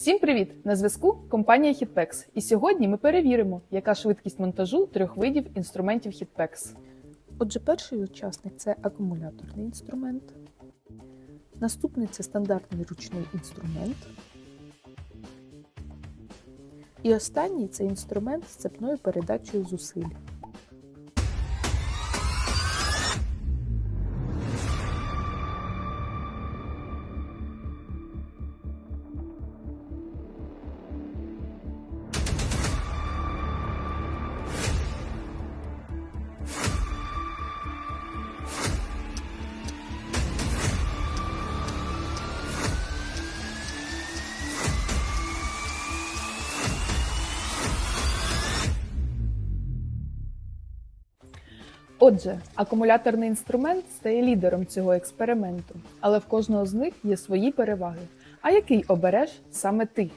Всім привіт! На зв'язку компанія HitPEX. І сьогодні ми перевіримо, яка швидкість монтажу трьох видів інструментів HitPEX. Отже, перший учасник це акумуляторний інструмент. Наступний це стандартний ручний інструмент. І останній це інструмент з цепною передачею зусиль. Отже, акумуляторний інструмент стає лідером цього експерименту, але в кожного з них є свої переваги. А який обереш саме ти?